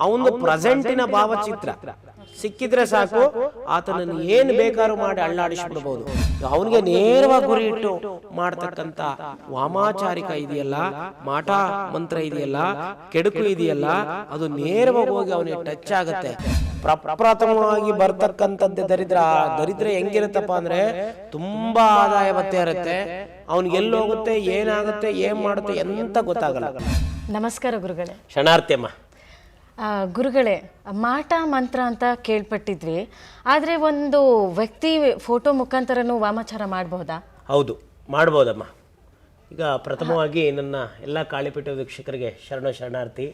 ಅವನು ಪ್ರೆಸೆಂಟಿನ ಭಾವಚಿತ್ರ. ಸಿಕ್ಕಿದ್ರೆ ಸಾಕು ಆತನನ್ನು ಏನು ಬೇಕಾದ್ರೂ ಮಾಡಿ ಅಳ್ಳಾಡಿಸ್ಬಿಡ್ಬೋದು ಅವನಿಗೆ ನೇರವಾಗಿ ಗುರಿ ಇಟ್ಟು ಮಾಡ್ತಕ್ಕಂಥ ವಾಮಾಚಾರಿಕ ಇದೆಯಲ್ಲ ಮಾಟ ಮಂತ್ರ ಇದೆಯಲ್ಲ ಕೆಡುಕು ಇದೆಯಲ್ಲ ಅದು ನೇರವಾಗಿ ಹೋಗಿ ಅವನಿಗೆ ಟಚ್ ಆಗುತ್ತೆ. ಪ್ರಪ್ರಥಮವಾಗಿ ಬರ್ತಕ್ಕಂಥದ್ದೇ ದರಿದ್ರ. ಆ ದರಿದ್ರ ಹೆಂಗಿರುತ್ತಪ್ಪ ಅಂದ್ರೆ ತುಂಬಾ ಆದಾಯ ಬತ್ತೆ ಇರುತ್ತೆ. ಅವ್ನಿಗೆ ಎಲ್ಲಿ ಹೋಗುತ್ತೆ ಏನಾಗುತ್ತೆ ಏನ್ ಮಾಡುತ್ತೆ ಎಂತ ಗೊತ್ತಾಗಲ್ಲ. ನಮಸ್ಕಾರ ಗುರುಗಳೇ. ಶರಣಾರ್ಥಿಯಮ್ಮ. ಆ, ಗುರುಗಳೇ, ಮಾಟ ಮಂತ್ರ ಅಂತ ಕೇಳ್ಪಟ್ಟಿದ್ವಿ. ಆದರೆ ಒಂದು ವ್ಯಕ್ತಿ ಫೋಟೋ ಮುಖಾಂತರನೂ ವಾಮಾಚಾರ ಮಾಡಬಹುದಾ ಹೌದು, ಮಾಡ್ಬೋದಮ್ಮ. ಈಗ ಪ್ರಥಮವಾಗಿ ನನ್ನ ಎಲ್ಲ ಕಾಳಿಪೀಠ ವೀಕ್ಷಕರಿಗೆ ಶರಣ ಶರಣಾರ್ಥಿ.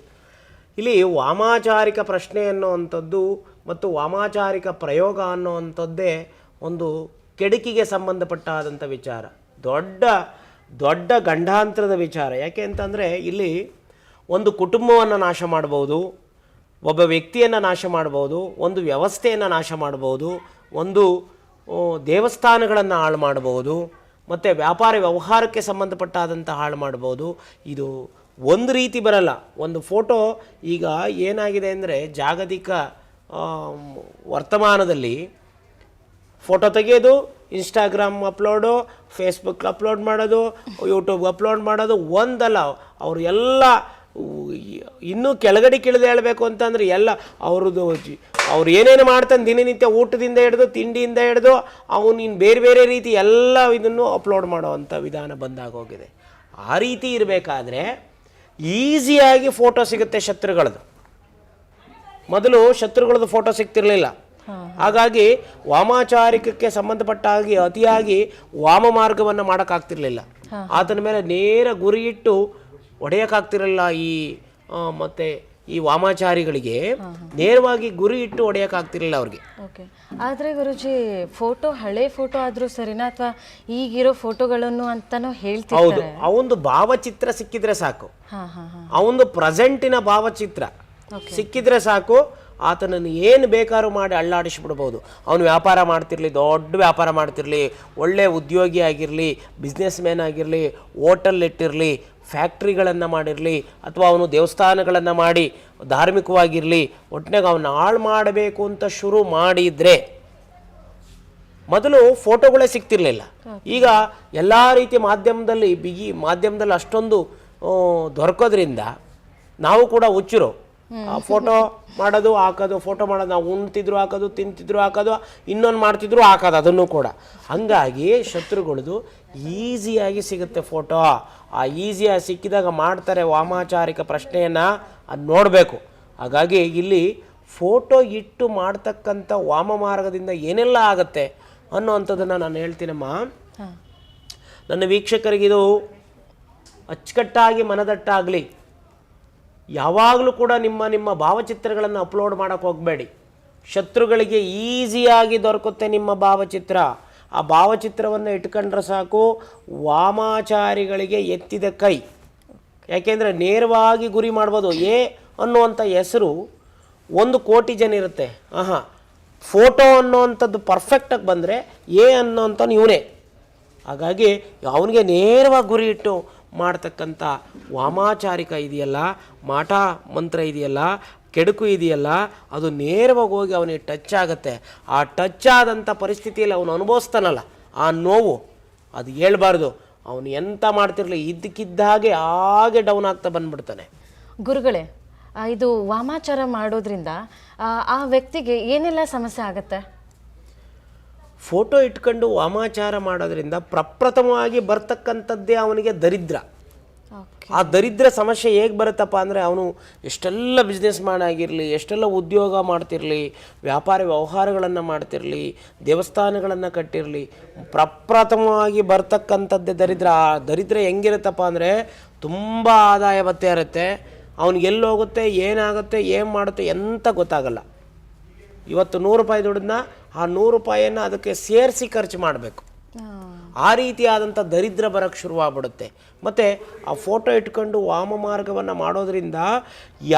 ಇಲ್ಲಿ ವಾಮಾಚಾರಿಕ ಪ್ರಶ್ನೆ ಅನ್ನುವಂಥದ್ದು ಮತ್ತು ವಾಮಾಚಾರಿಕ ಪ್ರಯೋಗ ಅನ್ನೋವಂಥದ್ದೇ ಒಂದು ಕೆಡುಕಿಗೆ ಸಂಬಂಧಪಟ್ಟಾದಂಥ ವಿಚಾರ. ದೊಡ್ಡ ದೊಡ್ಡ ಗಂಡಾಂತರದ ವಿಚಾರ. ಯಾಕೆ ಅಂತಂದರೆ ಇಲ್ಲಿ ಒಂದು ಕುಟುಂಬವನ್ನು ನಾಶ ಮಾಡ್ಬೋದು ಒಬ್ಬ ವ್ಯಕ್ತಿಯನ್ನು ನಾಶ ಮಾಡ್ಬೋದು ಒಂದು ವ್ಯವಸ್ಥೆಯನ್ನು ನಾಶ ಮಾಡ್ಬೋದು ಒಂದು ದೇವಸ್ಥಾನಗಳನ್ನು ಹಾಳು ಮಾಡಬಹುದು, ಮತ್ತು ವ್ಯಾಪಾರ ವ್ಯವಹಾರಕ್ಕೆ ಸಂಬಂಧಪಟ್ಟಾದಂಥ ಹಾಳು ಮಾಡ್ಬೋದು ಇದು ಒಂದು ರೀತಿ ಬರಲ್ಲ. ಒಂದು ಫೋಟೋ ಈಗ ಏನಾಗಿದೆ ಅಂದರೆ ಜಾಗತಿಕ ವರ್ತಮಾನದಲ್ಲಿ ಫೋಟೋ ತೆಗೆಯೋದು ಇನ್ಸ್ಟಾಗ್ರಾಮ್ ಅಪ್ಲೋಡು ಫೇಸ್ಬುಕ್ ಅಪ್ಲೋಡ್ ಮಾಡೋದು ಯೂಟ್ಯೂಬ್ ಅಪ್ಲೋಡ್ ಮಾಡೋದು ಒಂದಲ್ಲ. ಅವರು ಎಲ್ಲ ಇನ್ನೂ ಕೆಳಗಡೆ ಕೆಳದೆ ಹೇಳಬೇಕು ಅಂತಂದ್ರೆ ಎಲ್ಲ ಅವ್ರದ್ದು ಅವ್ರು ಏನೇನು ಮಾಡ್ತಾನೆ ದಿನನಿತ್ಯ ಊಟದಿಂದ ಹಿಡಿದು ತಿಂಡಿಯಿಂದ ಹಿಡಿದು ಅವನು ಇನ್ನು ಬೇರೆ ಬೇರೆ ರೀತಿ ಎಲ್ಲ ಇದನ್ನು ಅಪ್ಲೋಡ್ ಮಾಡುವಂಥ ವಿಧಾನ ಬಂದಾಗೋಗಿದೆ ಆ ರೀತಿ ಇರಬೇಕಾದ್ರೆ ಈಸಿಯಾಗಿ ಫೋಟೋ ಸಿಗುತ್ತೆ ಶತ್ರುಗಳದ್ದು. ಮೊದಲು ಶತ್ರುಗಳದ್ದು ಫೋಟೋ ಸಿಗ್ತಿರಲಿಲ್ಲ. ಹಾಗಾಗಿ ವಾಮಾಚಾರಿಕಕ್ಕೆ ಸಂಬಂಧಪಟ್ಟ ಹಾಗೆ ಅತಿಯಾಗಿ ವಾಮ ಮಾರ್ಗವನ್ನು ಮಾಡೋಕ್ಕಾಗ್ತಿರ್ಲಿಲ್ಲ. ಆತನ ಮೇಲೆ ನೇರ ಗುರಿ ಇಟ್ಟು ಹೊಡೆಯೋಕ್ಕಾಗ್ತಿರಲಿಲ್ಲ ಈ ಮತ್ತೆ ಈ ವಾಮಾಚಾರಿಗಳಿಗೆ ನೇರವಾಗಿ ಗುರಿ ಇಟ್ಟು ಹೊಡೆಯೋಕ್ಕಾಗ್ತಿರಲಿಲ್ಲ ಅವ್ರಿಗೆ. ಓಕೆ. ಆದರೆ ಗುರುಜಿ ಫೋಟೋ ಹಳೆ ಫೋಟೋ ಆದರೂ ಸರಿನಾ? ಅಥವಾ ಈಗಿರೋ ಫೋಟೋಗಳನ್ನು ಅಂತಾನೂ ಹೌದು. ಹೇಳ್ತಿರ್ತಾರೆ ಅವೊಂದು ಭಾವಚಿತ್ರ ಸಿಕ್ಕಿದ್ರೆ ಸಾಕು. ಅವೊಂದು ಪ್ರೆಸೆಂಟಿನ ಭಾವಚಿತ್ರ ಸಿಕ್ಕಿದ್ರೆ ಸಾಕು. ಆತನನ್ನು ಏನು ಬೇಕಾದ್ರೂ ಮಾಡಿ ಅಳ್ಳಾಡಿಸ್ಬಿಡ್ಬೋದು. ಅವನು ವ್ಯಾಪಾರ ಮಾಡ್ತಿರ್ಲಿ ದೊಡ್ಡ ವ್ಯಾಪಾರ ಮಾಡ್ತಿರ್ಲಿ ಒಳ್ಳೆ ಉದ್ಯೋಗಿ ಆಗಿರಲಿ ಬಿಸ್ನೆಸ್ ಮ್ಯಾನ್ ಆಗಿರಲಿ ಹೋಟೆಲ್ ಇಟ್ಟಿರಲಿ ಫ್ಯಾಕ್ಟ್ರಿಗಳನ್ನು ಮಾಡಿರಲಿ ಅಥವಾ ಅವನು ದೇವಸ್ಥಾನಗಳನ್ನು ಮಾಡಿ ಧಾರ್ಮಿಕವಾಗಿರಲಿ ಒಟ್ಟಿನಾಗ ಅವನ್ನ ಹಾಳು ಮಾಡಬೇಕು ಅಂತ ಶುರು ಮಾಡಿದರೆ ಮೊದಲು ಫೋಟೋಗಳೇ ಸಿಗ್ತಿರ್ಲಿಲ್ಲ. ಈಗ ಎಲ್ಲ ರೀತಿಯ ಮಾಧ್ಯಮದಲ್ಲಿ ಬಿಗಿ ಮಾಧ್ಯಮದಲ್ಲಿ ಅಷ್ಟೊಂದು ದೊರಕೋದ್ರಿಂದ ನಾವು ಕೂಡ ಹುಚ್ಚರು. ಆ ಫೋಟೋ ಮಾಡೋದು ಹಾಕೋದು ಫೋಟೋ ಮಾಡೋದು ನಾವು ಉಣ್ತಿದ್ರು ಹಾಕೋದು ತಿಂತಿದ್ರು ಹಾಕೋದು ಇನ್ನೊಂದು ಮಾಡ್ತಿದ್ರು ಹಾಕೋದು ಅದನ್ನು ಕೂಡ. ಹಂಗಾಗಿ ಶತ್ರುಗಳದು ಈಸಿಯಾಗಿ ಸಿಗುತ್ತೆ ಫೋಟೋ. ಆ ಈಸಿಯಾಗಿ ಸಿಕ್ಕಿದಾಗ ಮಾಡ್ತಾರೆ ವಾಮಾಚಾರಿಕ ಪ್ರಶ್ನೆಯನ್ನು ಅದು ನೋಡಬೇಕು. ಹಾಗಾಗಿ ಇಲ್ಲಿ ಫೋಟೋ ಇಟ್ಟು ಮಾಡ್ತಕ್ಕಂಥ ವಾಮ ಮಾರ್ಗದಿಂದ ಏನೆಲ್ಲ ಆಗುತ್ತೆ ಅನ್ನೋವಂಥದ್ದನ್ನು ನಾನು ಹೇಳ್ತೀನಮ್ಮ ನನ್ನ ವೀಕ್ಷಕರಿಗಿದು ಅಚ್ಚುಕಟ್ಟಾಗಿ ಮನದಟ್ಟಾಗಲಿ. ಯಾವಾಗಲೂ ಕೂಡ ನಿಮ್ಮ ನಿಮ್ಮ ಭಾವಚಿತ್ರಗಳನ್ನು ಅಪ್ಲೋಡ್ ಮಾಡೋಕ್ಕೆ ಹೋಗಬೇಡಿ. ಶತ್ರುಗಳಿಗೆ ಈಸಿಯಾಗಿ ದೊರಕುತ್ತೆ ನಿಮ್ಮ ಭಾವಚಿತ್ರ. ಆ ಭಾವಚಿತ್ರವನ್ನು ಇಟ್ಕೊಂಡ್ರೆ ಸಾಕು, ವಾಮಾಚಾರಿಗಳಿಗೆ ಎತ್ತಿದ ಕೈ. ಯಾಕೆಂದರೆ ನೇರವಾಗಿ ಗುರಿ ಮಾಡ್ಬೋದು. ಎ ಅನ್ನುವಂಥ ಹೆಸರು ಒಂದು ಕೋಟಿ ಜನ ಇರುತ್ತೆ. ಆಹಾ, ಫೋಟೋ ಅನ್ನೋವಂಥದ್ದು ಪರ್ಫೆಕ್ಟಾಗಿ ಬಂದರೆ ಎ ಅನ್ನೋಂಥವ್ನು ಇವನೇ. ಹಾಗಾಗಿ ಅವನಿಗೆ ನೇರವಾಗಿ ಗುರಿ ಇಟ್ಟು ಮಾಡ್ತಕ್ಕಂಥ ವಾಮಾಚಾರಿಕ ಇದೆಯಲ್ಲ, ಮಾಟ ಮಂತ್ರ ಇದೆಯಲ್ಲ ಕೆಡುಕು ಇದೆಯಲ್ಲ ಅದು ನೇರವಾಗಿ ಹೋಗಿ ಅವನಿಗೆ ಟಚ್ ಆಗುತ್ತೆ. ಆ ಟಚ್ ಆದಂಥ ಪರಿಸ್ಥಿತಿಯಲ್ಲಿ ಅವನು ಅನುಭವಿಸ್ತಾನಲ್ಲ ಆ ನೋವು ಅದು ಹೇಳ್ಬಾರ್ದು. ಅವನು ಎಂತ ಮಾಡ್ತಿರ್ಲಿ ಇದ್ದಕ್ಕಿದ್ದ ಹಾಗೆ ಹಾಗೆ ಡೌನ್ ಆಗ್ತಾ ಬಂದ್ಬಿಡ್ತಾನೆ. ಗುರುಗಳೇ ಇದು ವಾಮಾಚಾರ ಮಾಡೋದ್ರಿಂದ ಆ, ವ್ಯಕ್ತಿಗೆ ಏನೆಲ್ಲ ಸಮಸ್ಯೆ ಆಗುತ್ತೆ? ಫೋಟೋ ಇಟ್ಕೊಂಡು ವಾಮಾಚಾರ ಮಾಡೋದ್ರಿಂದ ಪ್ರಪ್ರಥಮವಾಗಿ ಬರ್ತಕ್ಕಂಥದ್ದೇ ಅವನಿಗೆ ದರಿದ್ರ. ಆ ದರಿದ್ರ ಸಮಸ್ಯೆ ಹೇಗೆ ಬರುತ್ತಪ್ಪ ಅಂದರೆ ಅವನು ಎಷ್ಟೆಲ್ಲ ಬಿಸ್ನೆಸ್ ಆಗಿರಲಿ ಎಷ್ಟೆಲ್ಲ ಉದ್ಯೋಗ ಮಾಡ್ತಿರಲಿ ವ್ಯಾಪಾರ ವ್ಯವಹಾರಗಳನ್ನು ಮಾಡ್ತಿರಲಿ ದೇವಸ್ಥಾನಗಳನ್ನು ಕಟ್ಟಿರಲಿ ಪ್ರಪ್ರಥಮವಾಗಿ ಬರ್ತಕ್ಕಂಥದ್ದೇ ದರಿದ್ರ. ಆ ದರಿದ್ರ ಹೆಂಗಿರುತ್ತಪ್ಪ ಅಂದರೆ ತುಂಬ ಆದಾಯ ಬತ್ತೆ ಇರುತ್ತೆ. ಅವ್ನಿಗೆ ಎಲ್ಲಿ ಹೋಗುತ್ತೆ ಏನಾಗುತ್ತೆ ಏನು ಮಾಡುತ್ತೆ ಎಂತ ಗೊತ್ತಾಗಲ್ಲ. ಇವತ್ತು ನೂರು ರೂಪಾಯಿ ದುಡ್ಡನ್ನ ಆ ನೂರು ರೂಪಾಯಿಯನ್ನು ಅದಕ್ಕೆ ಸೇರಿಸಿ ಖರ್ಚು ಮಾಡಬೇಕು. ಆ ರೀತಿಯಾದಂಥ ದರಿದ್ರ ಬರೋಕ್ಕೆ ಶುರುವಾಗ್ಬಿಡುತ್ತೆ. ಮತ್ತು ಆ ಫೋಟೋ ಇಟ್ಕೊಂಡು ವಾಮ ಮಾರ್ಗವನ್ನು ಮಾಡೋದರಿಂದ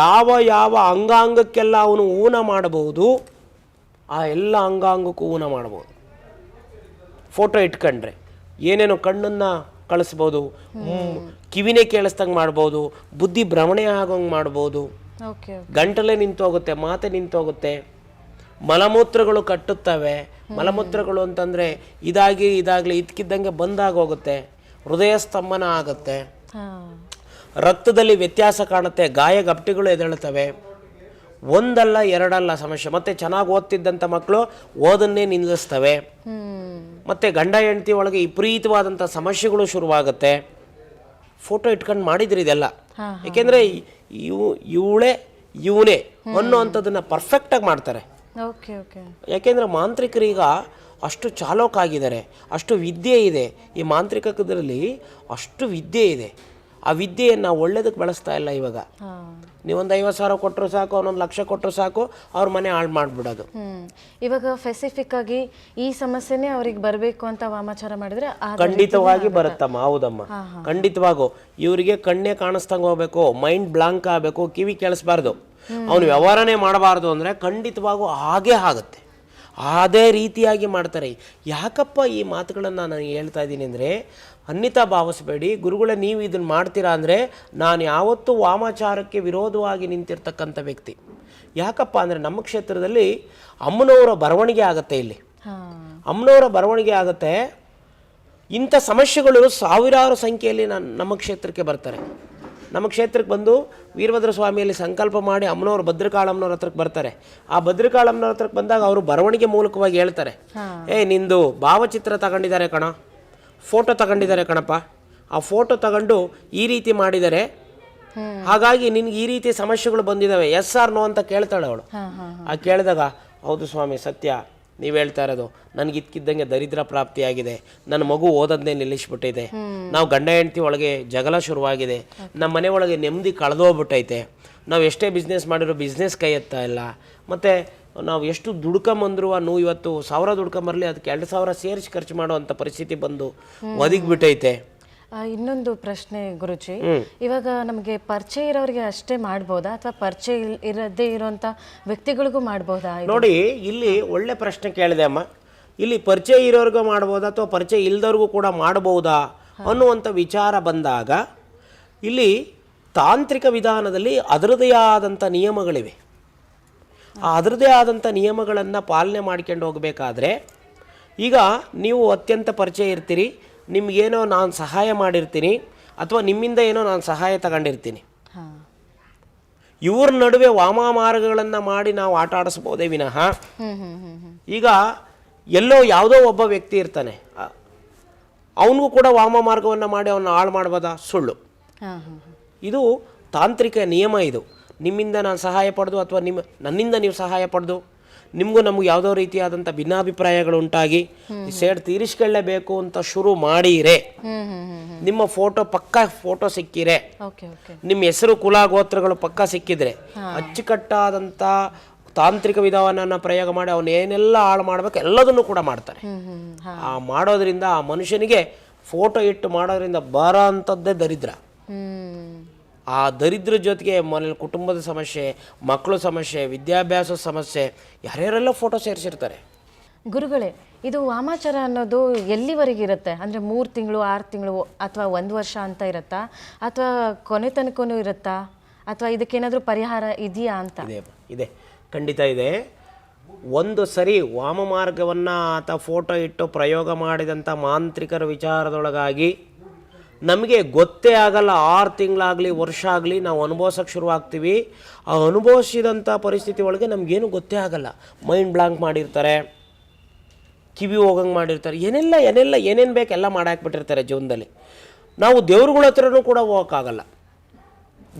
ಯಾವ ಯಾವ ಅಂಗಾಂಗಕ್ಕೆಲ್ಲ ಅವನು ಊನ ಮಾಡಬಹುದು ಆ ಎಲ್ಲ ಅಂಗಾಂಗಕ್ಕೂ ಊನ ಮಾಡ್ಬೋದು ಫೋಟೋ ಇಟ್ಕೊಂಡ್ರೆ ಏನೇನು ಕಣ್ಣನ್ನು ಕಳಿಸ್ಬೋದು ಕಿವಿನೇ ಕೇಳಿಸ್ದಂಗೆ ಮಾಡ್ಬೋದು ಬುದ್ಧಿ ಭ್ರಮಣೆ ಆಗೋಂಗೆ ಮಾಡ್ಬೋದು. ಗಂಟಲೇ ನಿಂತೋಗುತ್ತೆ ಮಾತೆ ನಿಂತೋಗುತ್ತೆ. ಮಲಮೂತ್ರಗಳು ಕಟ್ಟುತ್ತವೆ. ಮಲಮೂತ್ರಗಳು ಅಂತಂದರೆ ಇದಾಗಿ ಇದಾಗಲಿ ಇದ್ಕಿದ್ದಂಗೆ ಬಂದಾಗೋಗುತ್ತೆ ಹೃದಯ ಸ್ತಂಭನ ಆಗುತ್ತೆ. ರಕ್ತದಲ್ಲಿ ವ್ಯತ್ಯಾಸ ಕಾಣುತ್ತೆ. ಗಾಯ ಗಪ್ಟಿಗಳು ಎದ್ದೇಳುತ್ತವೆ. ಒಂದಲ್ಲ ಎರಡಲ್ಲ ಸಮಸ್ಯೆ. ಮತ್ತೆ ಚೆನ್ನಾಗಿ ಓದ್ತಿದ್ದಂಥ ಮಕ್ಕಳು ಓದನ್ನೇ ನಿಲ್ಲಿಸ್ತವೆ. ಹ್ಮ್. ಮತ್ತೆ ಗಂಡ ಹೆಂಡತಿ ಒಳಗೆ ವಿಪರೀತವಾದಂಥ ಸಮಸ್ಯೆಗಳು ಶುರುವಾಗುತ್ತೆ. ಫೋಟೋ ಇಟ್ಕೊಂಡು ಮಾಡಿದ್ರಿ ಇದೆಲ್ಲ. ಯಾಕೆಂದ್ರೆ ಇವು ಇವಳೇ ಇವನೇ ಅನ್ನೋವಂಥದ್ದನ್ನು ಪರ್ಫೆಕ್ಟಾಗಿ ಮಾಡ್ತಾರೆ. ಯಾಕೆಂದರೆ ಮಾಂತ್ರಿಕರೀಗ ಅಷ್ಟು ಚಾಲೋಕಾಗಿದ್ದಾರೆ ಅಷ್ಟು ವಿದ್ಯೆ ಇದೆ. ಈ ಮಾಂತ್ರಿಕದಲ್ಲಿ ಅಷ್ಟು ವಿದ್ಯೆ ಇದೆ. ಆ ವಿದ್ಯೆಯನ್ನು ಒಳ್ಳೇದಕ್ಕೆ ಬಳಸ್ತಾ ಇಲ್ಲ ಇವಾಗ. ನೀವೊಂದು ಐವತ್ತು ಸಾವಿರ ಕೊಟ್ಟರು ಸಾಕು ಅವನೊಂದು ಲಕ್ಷ ಕೊಟ್ಟರು ಸಾಕು ಅವ್ರ ಮನೆ ಹಾಳು ಮಾಡಿಬಿಡೋದು. ಇವಾಗ ಸ್ಪೆಸಿಫಿಕ್ ಆಗಿ ಈ ಸಮಸ್ಯೆನೇ ಅವ್ರಿಗೆ ಬರಬೇಕು ಅಂತ ವಾಮಾಚಾರ ಮಾಡಿದ್ರೆ ಖಂಡಿತವಾಗಿ ಬರುತ್ತಮ್ಮ ಹೌದಮ್ಮ. ಖಂಡಿತವಾಗೂ. ಇವರಿಗೆ ಕಣ್ಣೇ ಕಾಣಿಸ್ದಂಗೆ ಹೋಗ್ಬೇಕು ಮೈಂಡ್ ಬ್ಲಾಂಕ್ ಆಗಬೇಕು ಕಿವಿ ಕೇಳಿಸ್ಬಾರ್ದು. ಅವನು ವ್ಯವಹಾರನೇ ಮಾಡಬಾರ್ದು ಅಂದರೆ ಖಂಡಿತವಾಗೂ ಹಾಗೇ ಆಗುತ್ತೆ. ಅದೇ ರೀತಿಯಾಗಿ ಮಾಡ್ತಾರೆ. ಯಾಕಪ್ಪ ಈ ಮಾತುಗಳನ್ನು ನಾನು ಹೇಳ್ತಾ ಇದ್ದೀನಿ ಅಂದರೆ ಅನ್ನಿತ ಭಾವಿಸ್ಬೇಡಿ. ಗುರುಗಳೇ ನೀವು ಇದನ್ನು ಮಾಡ್ತೀರಾ ಅಂದರೆ ನಾನು ಯಾವತ್ತೂ ವಾಮಾಚಾರಕ್ಕೆ ವಿರೋಧವಾಗಿ ನಿಂತಿರ್ತಕ್ಕಂಥ ವ್ಯಕ್ತಿ. ಯಾಕಪ್ಪ ಅಂದರೆ ನಮ್ಮ ಕ್ಷೇತ್ರದಲ್ಲಿ ಅಮ್ಮನವರ ಬರವಣಿಗೆ ಆಗುತ್ತೆ ಇಲ್ಲಿ. ಅಮ್ಮನವರ ಬರವಣಿಗೆ ಆಗುತ್ತೆ. ಇಂಥ ಸಮಸ್ಯೆಗಳು ಸಾವಿರಾರು ಸಂಖ್ಯೆಯಲ್ಲಿ ನಾನು ನಮ್ಮ ಕ್ಷೇತ್ರಕ್ಕೆ ಬರ್ತಾರೆ. ನಮ್ಮ ಕ್ಷೇತ್ರಕ್ಕೆ ಬಂದು ವೀರಭದ್ರ ಸ್ವಾಮಿಯಲ್ಲಿ ಸಂಕಲ್ಪ ಮಾಡಿ ಅಮ್ಮನವ್ರು ಭದ್ರಕಾಳಮ್ಮನವ್ರ ಹತ್ರಕ್ಕೆ ಬರ್ತಾರೆ. ಆ ಭದ್ರಕಾಳಮ್ಮನವ್ರ ಹತ್ರಕ್ಕೆ ಬಂದಾಗ ಅವರು ಬರವಣಿಗೆ ಮೂಲಕವಾಗಿ ಹೇಳ್ತಾರೆ. ಏ ನಿಂದು ಭಾವಚಿತ್ರ ತಗೊಂಡಿದ್ದಾರೆ ಕಣ. ಫೋಟೋ ತಗೊಂಡಿದ್ದಾರೆ ಕಣಪ್ಪ. ಆ ಫೋಟೋ ತಗೊಂಡು ಈ ರೀತಿ ಮಾಡಿದರೆ ಹಾಗಾಗಿ ನಿನ್ಗೆ ಈ ರೀತಿ ಸಮಸ್ಯೆಗಳು ಬಂದಿದ್ದಾವೆ. ಎಸ್ ಆರ್ ನೋ ಅಂತ ಕೇಳ್ತಾಳೆ ಅವಳು. ಆ ಕೇಳಿದಾಗ ಹೌದು ಸ್ವಾಮಿ ಸತ್ಯ. ನೀವು ಹೇಳ್ತಾ ಇರೋದು ನನಗೆ ಇದ್ಕಿದ್ದಂಗೆ ದರಿದ್ರ ಪ್ರಾಪ್ತಿಯಾಗಿದೆ ನನ್ನ ಮಗು ಓದೋದನ್ನೇ ನಿಲ್ಲಿಸ್ಬಿಟ್ಟಿದೆ. ನಾವು ಗಂಡ ಹೆಂಡತಿ ಒಳಗೆ ಜಗಳ ಶುರುವಾಗಿದೆ. ನಮ್ಮ ಮನೆ ಒಳಗೆ ನೆಮ್ಮದಿ ಕಳೆದೋಗ್ಬಿಟ್ಟೈತೆ. ನಾವು ಎಷ್ಟೇ ಬಿಸ್ನೆಸ್ ಮಾಡಿರೋ ಬಿಸ್ನೆಸ್ ಕೈ ಎತ್ತಾ ಇಲ್ಲ. ಮತ್ತು ನಾವು ಎಷ್ಟು ದುಡ್ಕೊಂಬಂದ್ರು ನಾವು ಇವತ್ತು ಸಾವಿರ ದುಡ್ಕೊಂಬರಲಿ ಅದಕ್ಕೆ ಎರಡು ಸಾವಿರ ಸೇರಿಸಿ ಖರ್ಚು ಮಾಡುವಂಥ ಪರಿಸ್ಥಿತಿ ಬಂದು ಒದಗಿಬಿಟ್ಟೈತೆ. ಆ, ಇನ್ನೊಂದು ಪ್ರಶ್ನೆ ಗುರುಜಿ. ಇವಾಗ ನಮಗೆ ಪರಿಚಯ ಇರೋರಿಗೆ ಅಷ್ಟೇ ಮಾಡ್ಬೋದಾ? ಅಥವಾ ಪರಿಚಯ ಇರದೇ ಇರೋಂಥ ವ್ಯಕ್ತಿಗಳಿಗೂ ಮಾಡ್ಬೋದಾ ನೋಡಿ ಇಲ್ಲಿ ಒಳ್ಳೆ ಪ್ರಶ್ನೆ ಕೇಳಿದೆ ಅಮ್ಮ. ಇಲ್ಲಿ ಪರಿಚಯ ಇರೋರಿಗೂ ಮಾಡ್ಬೋದಾ ಅಥವಾ ಪರಿಚಯ ಇಲ್ದವ್ರಿಗೂ ಕೂಡ ಮಾಡಬಹುದಾ ಅನ್ನುವಂಥ ವಿಚಾರ ಬಂದಾಗ ಇಲ್ಲಿ ತಾಂತ್ರಿಕ ವಿಧಾನದಲ್ಲಿ ಅದರದೇ ಆದಂಥ ನಿಯಮಗಳಿವೆ. ಆ ಅದರದೇ ಆದಂಥ ನಿಯಮಗಳನ್ನು ಪಾಲನೆ ಮಾಡ್ಕೊಂಡು ಹೋಗಬೇಕಾದ್ರೆ ಈಗ ನೀವು ಅತ್ಯಂತ ಪರಿಚಯ ಇರ್ತೀರಿ ನಿಮಗೇನೋ ನಾನು ಸಹಾಯ ಮಾಡಿರ್ತೀನಿ ಅಥವಾ ನಿಮ್ಮಿಂದ ಏನೋ ನಾನು ಸಹಾಯ ತಗೊಂಡಿರ್ತೀನಿ. ಇವ್ರ ನಡುವೆ ವಾಮ ಮಾರ್ಗಗಳನ್ನು ಮಾಡಿ ನಾವು ಆಟ ಆಡಿಸ್ಬೋದೇ ವಿನಃ. ಈಗ ಎಲ್ಲೋ ಯಾವುದೋ ಒಬ್ಬ ವ್ಯಕ್ತಿ ಇರ್ತಾನೆ. ಅವನಿಗೂ ಕೂಡ ವಾಮ ಮಾರ್ಗವನ್ನು ಮಾಡಿ ಅವನ್ನ ಹಾಳು ಮಾಡ್ಬೋದಾ? ಸುಳ್ಳು. ಇದು ತಾಂತ್ರಿಕ ನಿಯಮ ಇದು. ನಿಮ್ಮಿಂದ ನಾನು ಸಹಾಯ ಪಡೆದು ಅಥವಾ ನಿಮ್ಮ ನನ್ನಿಂದ ನೀವು ಸಹಾಯ ಪಡೆದು ನಿಮಗೂ ನಮಗೂ ಯಾವುದೋ ರೀತಿಯಾದಂಥ ಭಿನ್ನಾಭಿಪ್ರಾಯಗಳು ಉಂಟಾಗಿ ಸೇಡ್ ತೀರಿಸ್ಕೊಳ್ಳೇಬೇಕು ಅಂತ ಶುರು ಮಾಡಿರೆ ನಿಮ್ಮ ಫೋಟೋ ಪಕ್ಕ ಫೋಟೋ ಸಿಕ್ಕಿರೆ ನಿಮ್ಮ ಹೆಸರು ಕುಲ ಗೋತ್ರಗಳು ಪಕ್ಕ ಸಿಕ್ಕಿದ್ರೆ ಅಚ್ಚುಕಟ್ಟಾದಂಥ ತಾಂತ್ರಿಕ ವಿಧಾನನ ಪ್ರಯೋಗ ಮಾಡಿ ಅವನು ಏನೆಲ್ಲ ಹಾಳು ಮಾಡಬೇಕು ಎಲ್ಲದನ್ನು ಕೂಡ ಮಾಡ್ತಾರೆ. ಆ ಮಾಡೋದ್ರಿಂದ ಆ ಮನುಷ್ಯನಿಗೆ ಫೋಟೋ ಇಟ್ಟು ಮಾಡೋದ್ರಿಂದ ಬರೋ ಅಂಥದ್ದೇ ದರಿದ್ರ. ಆ ದರಿದ್ರ ಜೊತೆಗೆ ಮನೇಲಿ ಕುಟುಂಬದ ಸಮಸ್ಯೆ ಮಕ್ಕಳ ಸಮಸ್ಯೆ ವಿದ್ಯಾಭ್ಯಾಸ ಸಮಸ್ಯೆ ಯಾರ್ಯಾರೆಲ್ಲ ಫೋಟೋ ಸೇರಿಸಿರ್ತಾರೆ? ಗುರುಗಳೇ ಇದು ವಾಮಾಚಾರ ಅನ್ನೋದು ಎಲ್ಲಿವರೆಗೆ ಇರುತ್ತೆ? ಅಂದರೆ ಮೂರು ತಿಂಗಳು ಆರು ತಿಂಗಳು ಅಥವಾ ಒಂದು ವರ್ಷ ಅಂತ ಇರುತ್ತಾ? ಅಥವಾ ಕೊನೆ ತನಕೂ ಇರುತ್ತಾ? ಅಥವಾ ಇದಕ್ಕೇನಾದರೂ ಪರಿಹಾರ ಇದೆಯಾ ಅಂತ? ಇದೆ ಇದೆ. ಖಂಡಿತ ಇದೆ. ಒಂದು ಸರಿ ವಾಮ ಮಾರ್ಗವನ್ನು ಆತ ಫೋಟೋ ಇಟ್ಟು ಪ್ರಯೋಗ ಮಾಡಿದಂಥ ಮಾಂತ್ರಿಕರ ವಿಚಾರದೊಳಗಾಗಿ ನಮಗೆ ಗೊತ್ತೇ ಆಗಲ್ಲ, ಆರು ತಿಂಗಳಾಗಲಿ, ವರ್ಷ ಆಗಲಿ ನಾವು ಅನುಭವಿಸೋಕ್ಕೆ ಶುರುವಾಗ್ತೀವಿ. ಆ ಅನುಭವಿಸಿದಂಥ ಪರಿಸ್ಥಿತಿ ಒಳಗೆ ನಮಗೇನು ಗೊತ್ತೇ ಆಗಲ್ಲ. ಮೈಂಡ್ ಬ್ಲಾಂಕ್ ಮಾಡಿರ್ತಾರೆ, ಕಿವಿ ಹೋಗಂಗೆ ಮಾಡಿರ್ತಾರೆ. ಏನೆಲ್ಲ ಏನೆಲ್ಲ, ಏನೇನು ಬೇಕು ಎಲ್ಲ ಮಾಡಾಕ್ಬಿಟ್ಟಿರ್ತಾರೆ ಜೀವನದಲ್ಲಿ. ನಾವು ದೇವ್ರುಗಳ ಹತ್ರನೂ ಕೂಡ ಹೋಗೋಕ್ಕಾಗಲ್ಲ.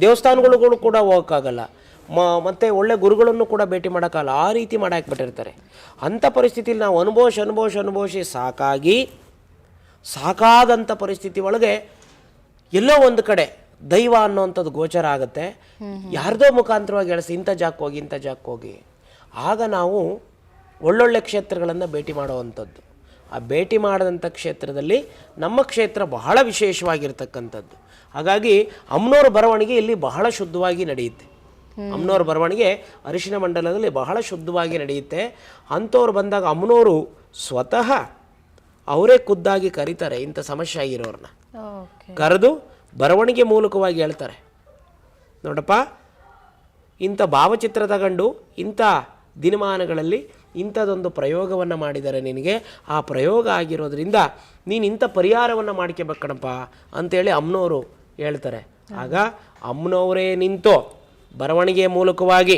ದೇವಸ್ಥಾನಗಳಿಗೂ ಕೂಡ ಹೋಗೋಕ್ಕಾಗಲ್ಲ. ಮ, ಮತ್ತು ಒಳ್ಳೆ ಗುರುಗಳನ್ನು ಕೂಡ ಭೇಟಿ ಮಾಡೋಕ್ಕಾಗಲ್ಲ. ಆ ರೀತಿ ಮಾಡಾಕ್ಬಿಟ್ಟಿರ್ತಾರೆ. ಅಂಥ ಪರಿಸ್ಥಿತಿಲಿ ನಾವು ಅನುಭವಿಸಿ ಅನುಭವಿಸಿ ಅನುಭವಿಸಿ ಸಾಕಾಗಿ ಸಾಕಾದಂಥ ಪರಿಸ್ಥಿತಿ ಒಳಗೆ ಎಲ್ಲೋ ಒಂದು ಕಡೆ ದೈವ ಅನ್ನೋವಂಥದ್ದು ಗೋಚರ ಆಗುತ್ತೆ. ಯಾರ್ದೋ ಮುಖಾಂತರವಾಗಿ ಹೇಳಿಸಿ, ಇಂಥ ಜಾಕ್ ಹೋಗಿ, ಇಂಥ ಜಾಕ್ ಹೋಗಿ. ಆಗ ನಾವು ಒಳ್ಳೊಳ್ಳೆ ಕ್ಷೇತ್ರಗಳನ್ನು ಭೇಟಿ ಮಾಡುವಂಥದ್ದು. ಆ ಭೇಟಿ ಮಾಡಿದಂಥ ಕ್ಷೇತ್ರದಲ್ಲಿ ನಮ್ಮ ಕ್ಷೇತ್ರ ಬಹಳ ವಿಶೇಷವಾಗಿರ್ತಕ್ಕಂಥದ್ದು. ಹಾಗಾಗಿ ಅಮ್ನೋರ ಬರವಣಿಗೆ ಇಲ್ಲಿ ಬಹಳ ಶುದ್ಧವಾಗಿ ನಡೆಯುತ್ತೆ. ಅಮ್ನೋರ ಬರವಣಿಗೆ ಅರಿಶಿನ ಮಂಡಲದಲ್ಲಿ ಬಹಳ ಶುದ್ಧವಾಗಿ ನಡೆಯುತ್ತೆ. ಅಂಥವ್ರು ಬಂದಾಗ ಅಮ್ನೋರು ಸ್ವತಃ ಅವರೇ ಖುದ್ದಾಗಿ ಕರೀತಾರೆ ಇಂಥ ಸಮಸ್ಯೆ ಆಗಿರೋರನ್ನ ಕರೆದು ಬರವಣಿಗೆ ಮೂಲಕವಾಗಿ ಹೇಳ್ತಾರೆ. ನೋಡಪ್ಪ ಇಂಥ ಭಾವಚಿತ್ರ ತಗೊಂಡು ಇಂಥ ದಿನಮಾನಗಳಲ್ಲಿ ಇಂಥದ್ದೊಂದು ಪ್ರಯೋಗವನ್ನು ಮಾಡಿದರೆ ನಿನಗೆ ಆ ಪ್ರಯೋಗ ಆಗಿರೋದ್ರಿಂದ ನೀನು ಇಂಥ ಪರಿಹಾರವನ್ನು ಮಾಡ್ಕೋಬೇಕಣಪ್ಪ ಅಂತೇಳಿ ಅಮ್ಮನವರು ಹೇಳ್ತಾರೆ. ಆಗ ಅಮ್ಮನವರೇ ನಿಂತು ಬರವಣಿಗೆ ಮೂಲಕವಾಗಿ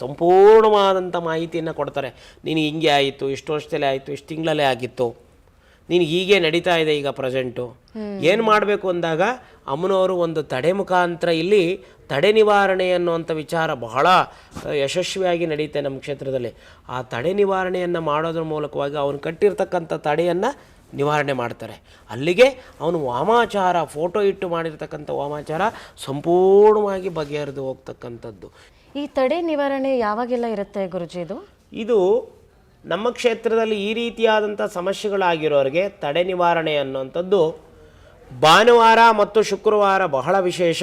ಸಂಪೂರ್ಣವಾದಂಥ ಮಾಹಿತಿಯನ್ನು ಕೊಡ್ತಾರೆ. ನೀನು ಹಿಂಗೆ ಆಯಿತು ಇಷ್ಟು ವರ್ಷದಲ್ಲೇ ಆಯಿತು ಇಷ್ಟು ತಿಂಗಳಲ್ಲೇ ಆಗಿತ್ತು. ನೀನು ಹೀಗೆ ನಡೀತಾ ಇದೆ ಈಗ ಪ್ರೆಸೆಂಟು. ಏನು ಮಾಡಬೇಕು ಅಂದಾಗ ಅಮ್ಮನವರು ಒಂದು ತಡೆ ಮುಖಾಂತರ ಇಲ್ಲಿ ತಡೆ ನಿವಾರಣೆ ಅನ್ನುವಂಥ ವಿಚಾರ ಬಹಳ ಯಶಸ್ವಿಯಾಗಿ ನಡೀತೆ ನಮ್ಮ ಕ್ಷೇತ್ರದಲ್ಲಿ. ಆ ತಡೆ ನಿವಾರಣೆಯನ್ನು ಮಾಡೋದ್ರ ಮೂಲಕವಾಗಿ ಅವನು ಕಟ್ಟಿರ್ತಕ್ಕಂಥ ತಡೆಯನ್ನು ನಿವಾರಣೆ ಮಾಡ್ತಾರೆ. ಅಲ್ಲಿಗೆ ಅವನು ವಾಮಾಚಾರ ಫೋಟೋ ಇಟ್ಟು ಮಾಡಿರ್ತಕ್ಕಂಥ ವಾಮಾಚಾರ ಸಂಪೂರ್ಣವಾಗಿ ಬಗೆಹರಿದು ಹೋಗ್ತಕ್ಕಂಥದ್ದು. ಈ ತಡೆ ನಿವಾರಣೆ ಯಾವಾಗೆಲ್ಲ ಇರುತ್ತೆ ಗುರುಜಿ ಇದು? ಇದು ನಮ್ಮ ಕ್ಷೇತ್ರದಲ್ಲಿ ಈ ರೀತಿಯಾದಂಥ ಸಮಸ್ಯೆಗಳಾಗಿರೋರಿಗೆ ತಡೆ ನಿವಾರಣೆ ಅನ್ನುವಂಥದ್ದು ಭಾನುವಾರ ಮತ್ತು ಶುಕ್ರವಾರ ಬಹಳ ವಿಶೇಷ.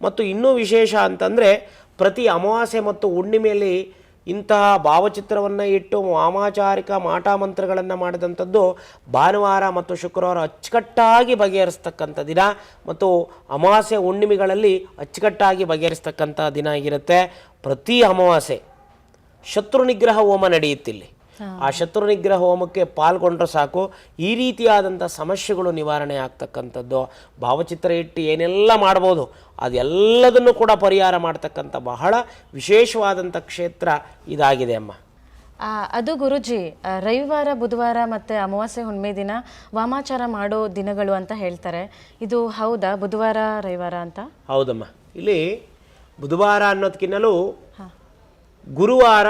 ಮತ್ತು ಇನ್ನೂ ವಿಶೇಷ ಅಂತಂದರೆ ಪ್ರತಿ ಅಮಾವಾಸ್ಯೆ ಮತ್ತು ಹುಣ್ಣಿಮೆಯಲ್ಲಿ ಇಂತಹ ಭಾವಚಿತ್ರವನ್ನು ಇಟ್ಟು ವಾಮಾಚಾರಿಕ ಮಾಟಾ ಮಂತ್ರಗಳನ್ನು ಮಾಡಿದಂಥದ್ದು ಭಾನುವಾರ ಮತ್ತು ಶುಕ್ರವಾರ ಅಚ್ಚುಕಟ್ಟಾಗಿ ಬಗೆಹರಿಸ್ತಕ್ಕಂಥ ದಿನ ಮತ್ತು ಅಮಾವಾಸ್ಯೆ ಹುಣ್ಣಿಮೆಗಳಲ್ಲಿ ಅಚ್ಚುಕಟ್ಟಾಗಿ ಬಗೆಹರಿಸ್ತಕ್ಕಂಥ ದಿನ ಆಗಿರುತ್ತೆ ಪ್ರತಿ ಅಮಾವಾಸ್ಯೆ ಶತ್ರು ನಿಗ್ರಹ ಹೋಮ ನಡೆಯುತ್ತಿಲ್ಲಿ. ಆ ಶತ್ರು ನಿಗ್ರಹ ಹೋಮಕ್ಕೆ ಪಾಲ್ಗೊಂಡ್ರೆ ಸಾಕು. ಈ ರೀತಿಯಾದಂಥ ಸಮಸ್ಯೆಗಳು ನಿವಾರಣೆ ಆಗ್ತಕ್ಕಂಥದ್ದು. ಭಾವಚಿತ್ರ ಇಟ್ಟು ಏನೆಲ್ಲ ಮಾಡ್ಬೋದು ಅದೆಲ್ಲದನ್ನು ಕೂಡ ಪರಿಹಾರ ಮಾಡ್ತಕ್ಕಂಥ ಬಹಳ ವಿಶೇಷವಾದಂಥ ಕ್ಷೇತ್ರ ಇದಾಗಿದೆ ಅಮ್ಮ. ಅದು ಗುರುಜಿ ರವಿವಾರ ಬುಧವಾರ ಮತ್ತು ಅಮಾವಾಸ್ಯೆ ಹುಣ್ಣಿಮೆ ದಿನ ವಾಮಾಚಾರ ಮಾಡೋ ದಿನಗಳು ಅಂತ ಹೇಳ್ತಾರೆ. ಇದು ಹೌದಾ ಬುಧವಾರ ರವಿವಾರ ಅಂತ? ಹೌದಮ್ಮ. ಇಲ್ಲಿ ಬುಧವಾರ ಅನ್ನೋದಕ್ಕಿನ್ನಲೂ ಗುರುವಾರ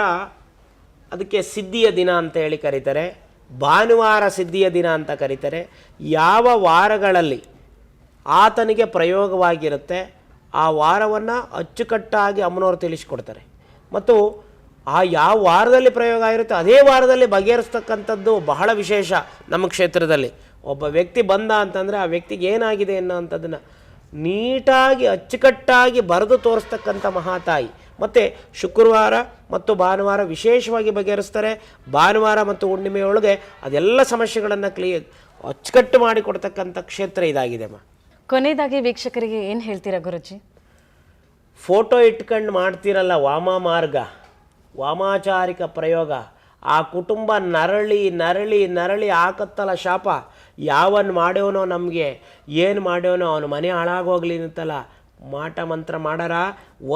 ಅದಕ್ಕೆ ಸಿದ್ಧಿಯ ದಿನ ಅಂತ ಹೇಳಿ ಕರೀತಾರೆ. ಭಾನುವಾರ ಸಿದ್ಧಿಯ ದಿನ ಅಂತ ಕರೀತಾರೆ. ಯಾವ ವಾರಗಳಲ್ಲಿ ಆತನಿಗೆ ಪ್ರಯೋಗವಾಗಿರುತ್ತೆ, ಆ ವಾರವನ್ನು ಅಚ್ಚುಕಟ್ಟಾಗಿ ಅಮ್ಮನವರು ತಿಳಿಸ್ಕೊಡ್ತಾರೆ. ಮತ್ತು ಆ ಯಾವ ವಾರದಲ್ಲಿ ಪ್ರಯೋಗ ಆಗಿರುತ್ತೆ, ಅದೇ ವಾರದಲ್ಲಿ ಬಗೆಹರಿಸ್ತಕ್ಕಂಥದ್ದು ಬಹಳ ವಿಶೇಷ ನಮ್ಮ ಕ್ಷೇತ್ರದಲ್ಲಿ. ಒಬ್ಬ ವ್ಯಕ್ತಿ ಬಂದ ಅಂತಂದರೆ ಆ ವ್ಯಕ್ತಿಗೆ ಏನಾಗಿದೆ ಅನ್ನೋವಂಥದ್ದನ್ನು ನೀಟಾಗಿ ಅಚ್ಚುಕಟ್ಟಾಗಿ ಬರೆದು ತೋರಿಸ್ತಕ್ಕಂಥ ಮಹಾತಾಯಿ. ಮತ್ತು ಶುಕ್ರವಾರ ಮತ್ತು ಭಾನುವಾರ ವಿಶೇಷವಾಗಿ ಬಗೆಹರಿಸ್ತಾರೆ. ಭಾನುವಾರ ಮತ್ತು ಹುಣ್ಣಿಮೆಯೊಳಗೆ ಅದೆಲ್ಲ ಸಮಸ್ಯೆಗಳನ್ನು ಕ್ಲಿಯರ್ ಅಚ್ಚುಕಟ್ಟು ಮಾಡಿಕೊಡ್ತಕ್ಕಂಥ ಕ್ಷೇತ್ರ ಇದಾಗಿದೆ ಅಮ್ಮ. ಕೊನೆಯದಾಗಿ ವೀಕ್ಷಕರಿಗೆ ಏನು ಹೇಳ್ತೀರಾ ಗುರುಜಿ? ಫೋಟೋ ಇಟ್ಕೊಂಡು ಮಾಡ್ತೀರಲ್ಲ ವಾಮ ಮಾರ್ಗ ವಾಮಾಚಾರಿಕ ಪ್ರಯೋಗ ಆ ಕುಟುಂಬ ನರಳಿ ನರಳಿ ನರಳಿ ಆಕತ್ತಲ್ಲ ಶಾಪ ಯಾವನ್ ಮಾಡ್ಯವನೋ ನಮಗೆ ಏನು ಮಾಡ್ಯವನೋ ಅವನು ಮನೆ ಹಾಳಾಗೋಗ್ಲಿ ಅಂತಲ್ಲ ಮಾಟ ಮಂತ್ರ ಮಾಡಾರ,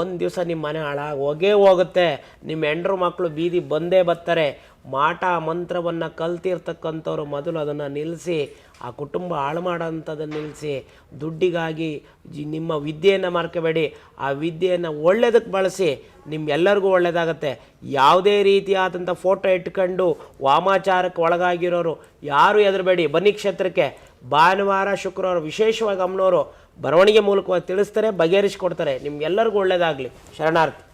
ಒಂದು ದಿವಸ ನಿಮ್ಮ ಮನೆ ಹಾಳಾಗಿ ಹೋಗೇ ಹೋಗುತ್ತೆ. ನಿಮ್ಮ ಹೆಂಡ್ರು ಮಕ್ಕಳು ಬೀದಿ ಬಂದೇ ಬರ್ತಾರೆ. ಮಾಟ ಮಂತ್ರವನ್ನು ಕಲ್ತಿರ್ತಕ್ಕಂಥವ್ರು ಮೊದಲು ಅದನ್ನು ನಿಲ್ಲಿಸಿ ಆ ಕುಟುಂಬ ಹಾಳು ಮಾಡೋಂಥದ್ದನ್ನು ನಿಲ್ಲಿಸಿ ದುಡ್ಡಿಗಾಗಿ ನಿಮ್ಮ ವಿದ್ಯೆಯನ್ನು ಮಾರ್ಕೋಬೇಡಿ. ಆ ವಿದ್ಯೆಯನ್ನು ಒಳ್ಳೆಯದಕ್ಕೆ ಬಳಸಿ ನಿಮ್ಮೆಲ್ಲರಿಗೂ ಒಳ್ಳೆಯದಾಗತ್ತೆ ಯಾವುದೇ ರೀತಿಯಾದಂಥ ಫೋಟೋ ಇಟ್ಕೊಂಡು ವಾಮಾಚಾರಕ್ಕೆ ಒಳಗಾಗಿರೋರು ಯಾರು ಹೆದರಬೇಡಿ. ಬನ್ನಿ ಕ್ಷೇತ್ರಕ್ಕೆ. ಭಾನುವಾರ, ಶುಕ್ರವಾರ ವಿಶೇಷವಾಗಿ ಅಮ್ಮನವರು ಬರವಣಿಗೆ ಮೂಲಕವಾಗಿ ತಿಳಿಸ್ತಾರೆ ಬಗೆಹರಿಸಿಕೊಡ್ತಾರೆ. ನಿಮ್ಗೆಲ್ಲರಿಗೂ ಒಳ್ಳೇದಾಗಲಿ. ಶರಣಾರ್ಥಿ.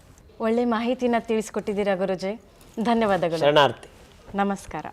ಒಳ್ಳೆ ಮಾಹಿತಿನ ತಿಳಿಸ್ಕೊಟ್ಟಿದ್ದೀರಾ ಗುರುಜಿ? ಧನ್ಯವಾದಗಳು. ಶರಣಾರ್ಥಿ. ನಮಸ್ಕಾರ.